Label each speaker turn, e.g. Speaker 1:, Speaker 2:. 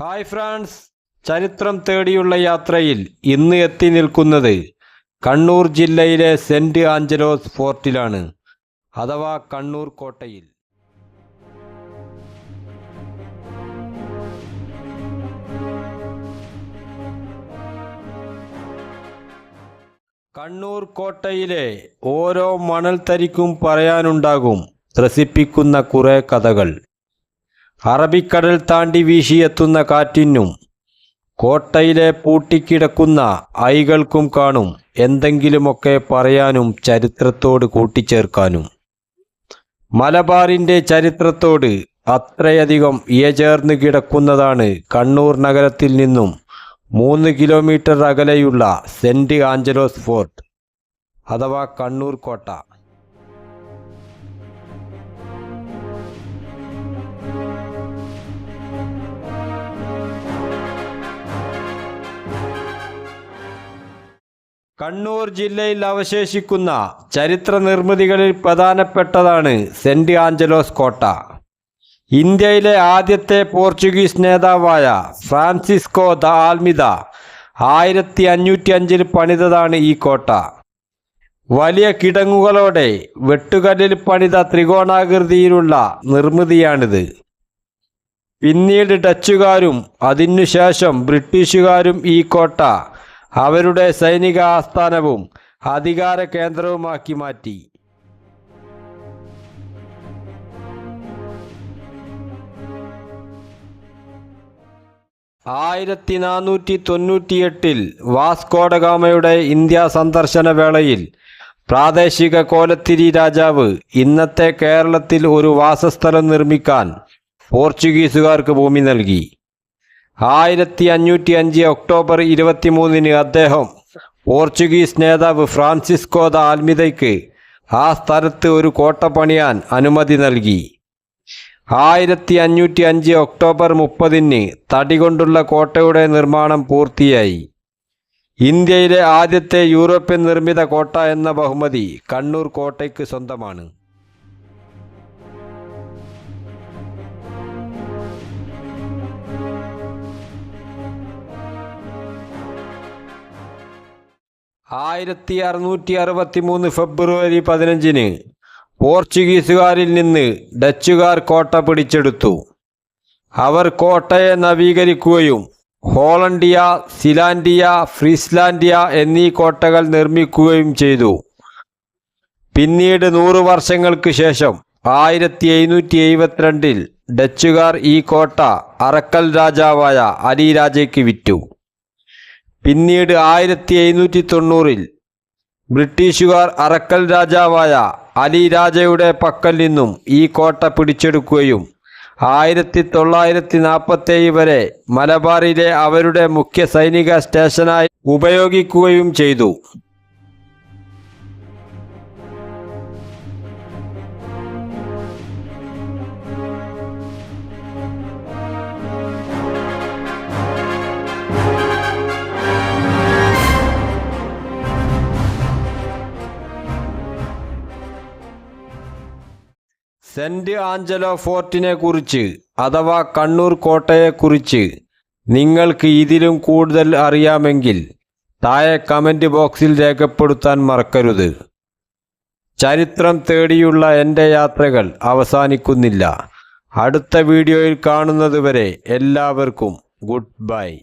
Speaker 1: Hi France. ചരിത്രം തേടിയുള്ള യാത്രയിൽ ഇന്ന് എത്തി നിൽക്കുന്നത് കണ്ണൂർ ജില്ലയിലെ സെന്റ് ആഞ്ചലോസ് ഫോർട്ടിലാണ് അഥവാ കണ്ണൂർ കോട്ടയിൽ. കണ്ണൂർ കോട്ടയിലെ ഓരോ മണൽത്തരിക്കും പറയാനുണ്ടാകും ത്രസിപ്പിക്കുന്ന കുറേ കഥകൾ. അറബിക്കടൽ താണ്ടി വീശിയെത്തുന്ന കാറ്റിനും കോട്ടയിലെ പൂട്ടിക്കിടക്കുന്ന ഐകൾക്കും കാണും. എന്തെങ്കിലുമൊക്കെ പറയാനും ചരിത്രത്തോട് കൂട്ടിച്ചേർക്കാനും. മലബാറിന്റെ ചരിത്രത്തോട് അത്രയധികം ഇയചേർന്ന് കിടക്കുന്നതാണ് കണ്ണൂർ നഗരത്തിൽ നിന്നും മൂന്ന് കിലോമീറ്റർ അകലെയുള്ള സെന്റ് ആഞ്ചലോസ് ഫോർട്ട് അഥവാ കണ്ണൂർ കോട്ട. കണ്ണൂർ ജില്ലയിൽ അവശേഷിക്കുന്ന ചരിത്ര നിർമ്മിതികളിൽ പ്രധാനപ്പെട്ടതാണ് സെന്റ് ആഞ്ചലോസ് കോട്ട. ഇന്ത്യയിലെ ആദ്യത്തെ പോർച്ചുഗീസ് നേതാവായ ഫ്രാൻസിസ്കോ ദ ആൽമിത ആയിരത്തി അഞ്ഞൂറ്റി അഞ്ചിൽ പണിതതാണ് ഈ കോട്ട. വലിയ കിടങ്ങുകളോടെ വെട്ടുകല്ലിൽ പണിത ത്രികോണാകൃതിയിലുള്ള നിർമ്മിതിയാണിത്. പിന്നീട് ഡച്ചുകാരും അതിനുശേഷം ബ്രിട്ടീഷുകാരും ഈ കോട്ട അവരുടെ സൈനിക ആസ്ഥാനവും അധികാര കേന്ദ്രവുമാക്കി മാറ്റി. ആയിരത്തി നാനൂറ്റി തൊണ്ണൂറ്റിയെട്ടിൽ വാസ്കോഡഗാമയുടെ ഇന്ത്യ സന്ദർശന വേളയിൽ പ്രാദേശിക കോലത്തിരി രാജാവ് ഇന്നത്തെ കേരളത്തിൽ ഒരു വാസസ്ഥലം നിർമ്മിക്കാൻ പോർച്ചുഗീസുകാർക്ക് ഭൂമി നൽകി. ആയിരത്തി അഞ്ഞൂറ്റി അഞ്ച് ഒക്ടോബർ ഇരുപത്തിമൂന്നിന് അദ്ദേഹം പോർച്ചുഗീസ് നേതാവ് ഫ്രാൻസിസ്കോ ദ ആൽമിതയ്ക്ക് ആ സ്ഥലത്ത് ഒരു കോട്ട പണിയാൻ അനുമതി നൽകി. ആയിരത്തി അഞ്ഞൂറ്റി അഞ്ച് ഒക്ടോബർ മുപ്പതിന് തടി കൊണ്ടുള്ള കോട്ടയുടെ നിർമ്മാണം പൂർത്തിയായി. ഇന്ത്യയിലെ ആദ്യത്തെ യൂറോപ്യൻ നിർമ്മിത കോട്ട എന്ന ബഹുമതി കണ്ണൂർ കോട്ടയ്ക്ക് സ്വന്തമാണ്. ആയിരത്തി അറുന്നൂറ്റി അറുപത്തി മൂന്ന് ഫെബ്രുവരി പതിനഞ്ചിന് പോർച്ചുഗീസുകാരിൽ നിന്ന് ഡച്ചുകാർ കോട്ട പിടിച്ചെടുത്തു. അവർ കോട്ടയെ നവീകരിക്കുകയും ഹോളണ്ടിയ സിലാൻഡിയ ഫ്രീസ്ലാൻഡിയ എന്നീ കോട്ടകൾ നിർമ്മിക്കുകയും ചെയ്തു. പിന്നീട് നൂറു വർഷങ്ങൾക്ക് ശേഷം ആയിരത്തി എഴുന്നൂറ്റി എഴുപത്തിരണ്ടിൽ ഡച്ചുകാർ ഈ കോട്ട അറക്കൽ രാജാവായ അലി രാജയ്ക്ക് വിറ്റു. പിന്നീട് ആയിരത്തി എഴുന്നൂറ്റി തൊണ്ണൂറിൽ ബ്രിട്ടീഷുകാർ അറക്കൽ രാജാവായ അലി രാജയുടെ പക്കൽ നിന്നും ഈ കോട്ട പിടിച്ചെടുക്കുകയും ആയിരത്തി തൊള്ളായിരത്തി നാൽപ്പത്തേഴ് വരെ മലബാറിലെ അവരുടെ മുഖ്യ സൈനിക സ്റ്റേഷനായി ഉപയോഗിക്കുകയും ചെയ്തു. സെന്റ് ആഞ്ചലോ ഫോർട്ടിനെ കുറിച്ച് അഥവാ കണ്ണൂർ കോട്ടയെക്കുറിച്ച് നിങ്ങൾക്ക് ഇതിലും കൂടുതൽ അറിയാമെങ്കിൽ താഴെ കമന്റ് ബോക്സിൽ രേഖപ്പെടുത്താൻ മറക്കരുത്. ചരിത്രം തേടിയുള്ള എന്റെ യാത്രകൾ അവസാനിക്കുന്നില്ല. അടുത്ത വീഡിയോയിൽ കാണുന്നതുവരെ എല്ലാവർക്കും ഗുഡ് ബൈ.